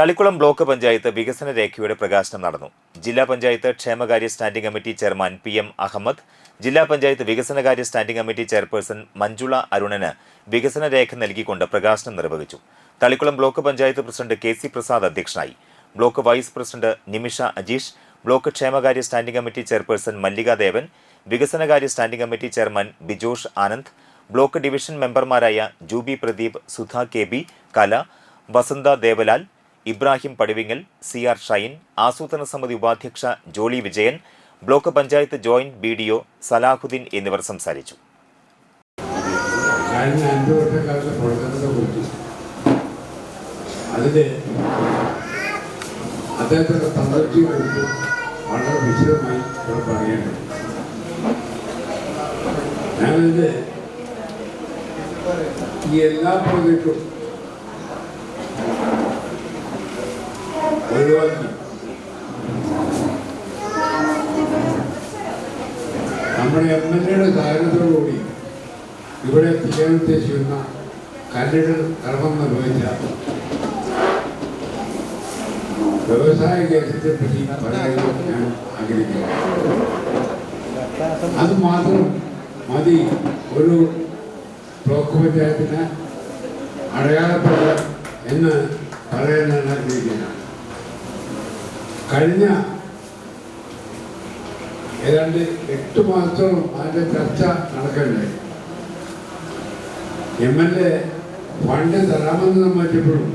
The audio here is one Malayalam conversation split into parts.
തളിക്കുളം ബ്ലോക്ക് പഞ്ചായത്ത് വികസന രേഖയുടെ പ്രകാശനം നടന്നു. ജില്ലാ പഞ്ചായത്ത് ക്ഷേമകാര്യ standing committee chairman P M Ahammed ജില്ലാ പഞ്ചായത്ത് വികസനകാര്യ സ്റ്റാൻഡിംഗ് കമ്മിറ്റി ചെയർപേഴ്സൺ മഞ്ജുള അരുണന് വികസന രേഖ നൽകിക്കൊണ്ട് പ്രകാശനം നിർവഹിച്ചു. Thalikulam block panchayat president K C Prasad അധ്യക്ഷനായി. Block vice president Nimisha Ajeesh block ക്ഷേമകാര്യ സ്റ്റാൻഡിംഗ് കമ്മിറ്റി ചെയർപേഴ്സൺ മല്ലികാദേവൻ വികസനകാര്യ standing committee chairman Bijosh Anand block division മെമ്പർമാരായ Jubi Pradeep Sudha K B Kala Vasantha Devalal Ibrahim Padivingal C R Shine ആസൂത്രണ സമിതി ഉപാധ്യക്ഷ Jolly Vijayan block panchayat joint B D O Salahuddin എന്നിവർ സംസാരിച്ചു. അതിൽ വളരെ വിശദമായി ഈ എല്ലാ പ്രോജക്റ്റും ഒഴിവാക്കി നമ്മുടെ എം എൽ എയുടെ സഹായത്തോടുകൂടി ഇവിടെ ചെയ്യാൻ ഉദ്ദേശിക്കുന്ന കല്ലിടൽ കർമ്മം നിർവഹിച്ച വ്യവസായ കേസത്തെ പറ്റി പറയാൻ ഞാൻ ആഗ്രഹിക്കുന്നു. അത് മാത്രം മതി. ഒരു ബ്ലോക്ക് പഞ്ചായത്തിന് അടയാളപ്പെടുക എന്ന് പറയാൻ ഞാൻ ആഗ്രഹിക്കുന്നത്. കഴിഞ്ഞ ഏതാണ്ട് എട്ട് മാസം അതിന്റെ ചർച്ച നടക്കണ്ടായി എം എൽ എ ഫണ്ട് തരാമെന്ന് മാറ്റിയപ്പോഴും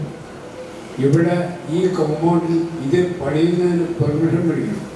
ഇവിടെ ഈ കോമ്പൗണ്ടിൽ ഇത് പണിയുന്നതിന് പെർമിഷൻ മേടിക്കണം.